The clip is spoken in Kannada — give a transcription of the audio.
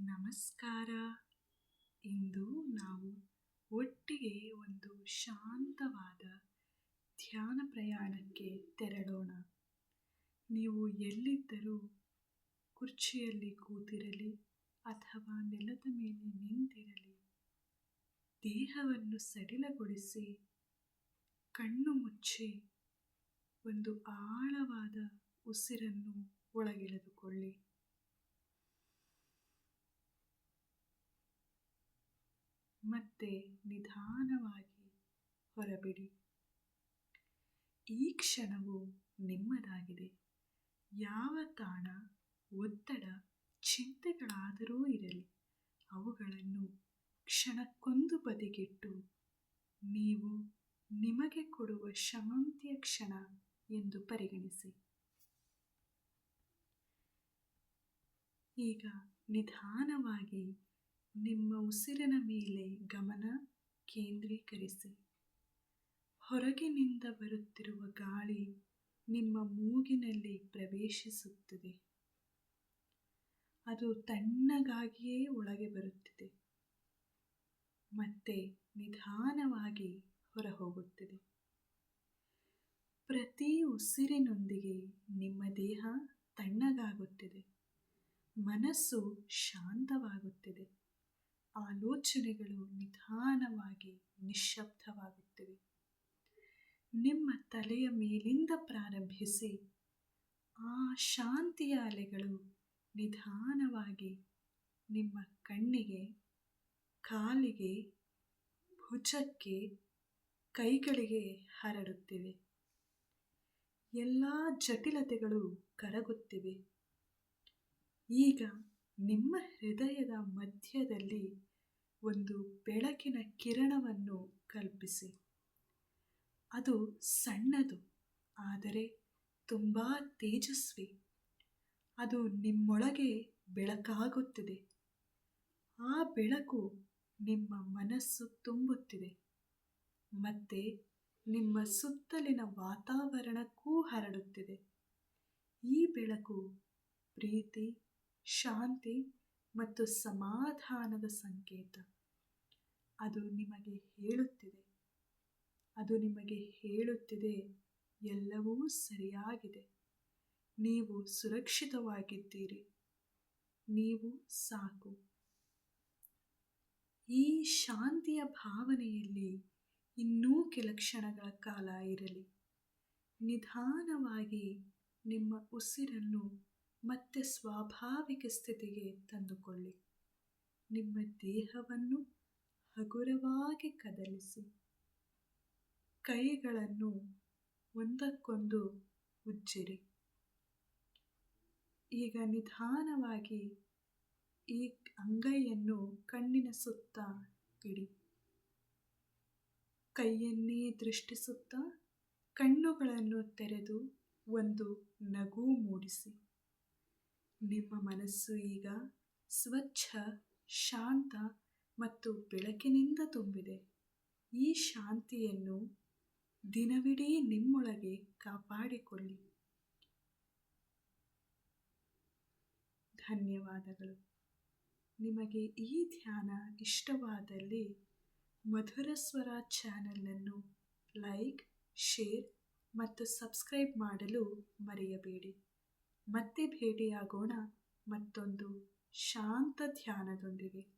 ನಮಸ್ಕಾರ. ಇಂದು ನಾವು ಒಟ್ಟಿಗೆ ಒಂದು ಶಾಂತವಾದ ಧ್ಯಾನ ಪ್ರಯಾಣಕ್ಕೆ ತೆರಳೋಣ. ನೀವು ಎಲ್ಲಿದ್ದರೂ ಕುರ್ಚಿಯಲ್ಲಿ ಕೂತಿರಲಿ ಅಥವಾ ನೆಲದ ಮೇಲೆ ನಿಂತಿರಲಿ. ದೇಹವನ್ನು ಸಡಿಲಗೊಳಿಸಿ ಕಣ್ಣು ಮುಚ್ಚಿ ಒಂದು ಆಳವಾದ ಉಸಿರನ್ನು ಒಳಗೆಳೆದುಕೊಳ್ಳಿ. ಮತ್ತೆ ನಿಧಾನವಾಗಿ ಹೊರಬಿಡಿ. ಈ ಕ್ಷಣವು ನಿಮ್ಮದಾಗಿದೆ. ಯಾವ ತಾಣ, ಒತ್ತಡ, ಚಿಂತೆಗಳಾದರೂ ಇರಲಿ. ಅವುಗಳನ್ನು ಕ್ಷಣಕ್ಕೊಂದು ಬದಿಗಿಟ್ಟು, ನೀವು ನಿಮಗೆ ಕೊಡುವ ಶಮಂತಿಯ ಕ್ಷಣ ಎಂದು ಪರಿಗಣಿಸಿ. ಈಗ ನಿಧಾನವಾಗಿ ನಿಮ್ಮ ಉಸಿರಿನ ಮೇಲೆ ಗಮನ ಕೇಂದ್ರೀಕರಿಸಿ. ಹೊರಗಿನಿಂದ ಬರುತ್ತಿರುವ ಗಾಳಿ ನಿಮ್ಮ ಮೂಗಿನಲ್ಲಿ ಪ್ರವೇಶಿಸುತ್ತಿದೆ. ಅದು ತಣ್ಣಗಾಗಿಯೇ ಒಳಗೆ ಬರುತ್ತಿದೆ. ಮತ್ತೆ ನಿಧಾನವಾಗಿ ಹೊರಹೋಗುತ್ತಿದೆ. ಪ್ರತಿ ಉಸಿರಿನೊಂದಿಗೆ ನಿಮ್ಮ ದೇಹ ತಣ್ಣಗಾಗುತ್ತಿದೆ. ಮನಸ್ಸು ಶಾಂತವಾಗುತ್ತಿದೆ. ಆಲೋಚನೆಗಳು ನಿಧಾನವಾಗಿ ನಿಶ್ಶಬ್ದವಾಗುತ್ತಿವೆ. ನಿಮ್ಮ ತಲೆಯ ಮೇಲಿಂದ ಪ್ರಾರಂಭಿಸಿ, ಆ ಶಾಂತಿಯ ಅಲೆಗಳು ನಿಧಾನವಾಗಿ ನಿಮ್ಮ ಕಣ್ಣಿಗೆ, ಕಾಲಿಗೆ, ಭುಜಕ್ಕೆ, ಕೈಗಳಿಗೆ ಹರಡುತ್ತಿವೆ. ಎಲ್ಲ ಜಟಿಲತೆಗಳು ಕರಗುತ್ತಿವೆ. ಈಗ ನಿಮ್ಮ ಹೃದಯದ ಮಧ್ಯದಲ್ಲಿ ಒಂದು ಬೆಳಕಿನ ಕಿರಣವನ್ನು ಕಲ್ಪಿಸಿ. ಅದು ಸಣ್ಣದು, ಆದರೆ ತುಂಬ ತೇಜಸ್ವಿ. ಅದು ನಿಮ್ಮೊಳಗೆ ಬೆಳಕಾಗುತ್ತಿದೆ. ಆ ಬೆಳಕು ನಿಮ್ಮ ಮನಸ್ಸು ತುಂಬುತ್ತಿದೆ. ಮತ್ತೆ ನಿಮ್ಮ ಸುತ್ತಲಿನ ವಾತಾವರಣಕ್ಕೂ ಹರಡುತ್ತಿದೆ. ಈ ಬೆಳಕು ಪ್ರೀತಿ, ಶಾಂತಿ ಮತ್ತು ಸಮಾಧಾನದ ಸಂಕೇತ. ಅದು ನಿಮಗೆ ಹೇಳುತ್ತಿದೆ. ಅದು ನಿಮಗೆ ಹೇಳುತ್ತಿದೆ. ಎಲ್ಲವೂ ಸರಿಯಾಗಿದೆ. ನೀವು ಸುರಕ್ಷಿತವಾಗಿದ್ದೀರಿ. ನೀವು ಸಾಕು. ಈ ಶಾಂತಿಯ ಭಾವನೆಯಲ್ಲಿ ಇನ್ನೂ ಕೆಲ ಕ್ಷಣಗಳ ಕಾಲ ಇರಲಿ. ನಿಧಾನವಾಗಿ ನಿಮ್ಮ ಉಸಿರನ್ನು ಮತ್ತೆ ಸ್ವಾಭಾವಿಕ ಸ್ಥಿತಿಗೆ ತಂದುಕೊಳ್ಳಿ. ನಿಮ್ಮ ದೇಹವನ್ನು ಹಗುರವಾಗಿ ಕದಲಿಸಿ. ಕೈಗಳನ್ನು ಒಂದಕ್ಕೊಂದು ಉಜ್ಜಿರಿ. ಈಗ ನಿಧಾನವಾಗಿ ಈ ಅಂಗೈಯನ್ನು ಕಣ್ಣಿನ ಸುತ್ತ ಇಡಿ. ಕೈಯನ್ನೇ ದೃಷ್ಟಿಸುತ್ತಾ ಕಣ್ಣುಗಳನ್ನು ತೆರೆದು ಒಂದು ನಗು ಮೂಡಿಸಿ. ನಿಮ್ಮ ಮನಸ್ಸು ಈಗ ಸ್ವಚ್ಛ, ಶಾಂತ ಮತ್ತು ಬೆಳಕಿನಿಂದ ತುಂಬಿದೆ. ಈ ಶಾಂತಿಯನ್ನು ದಿನವಿಡೀ ನಿಮ್ಮೊಳಗೆ ಕಾಪಾಡಿಕೊಳ್ಳಿ. ಧನ್ಯವಾದಗಳು. ನಿಮಗೆ ಈ ಧ್ಯಾನ ಇಷ್ಟವಾದಲ್ಲಿ ಮಧುರ ಸ್ವರ ಚಾನಲನ್ನು ಲೈಕ್, ಶೇರ್ ಮತ್ತು ಸಬ್ಸ್ಕ್ರೈಬ್ ಮಾಡಲು ಮರೆಯಬೇಡಿ. ಮತ್ತೆ ಭೇಟಿಯಾಗೋಣ ಮತ್ತೊಂದು ಶಾಂತ ಧ್ಯಾನದೊಂದಿಗೆ.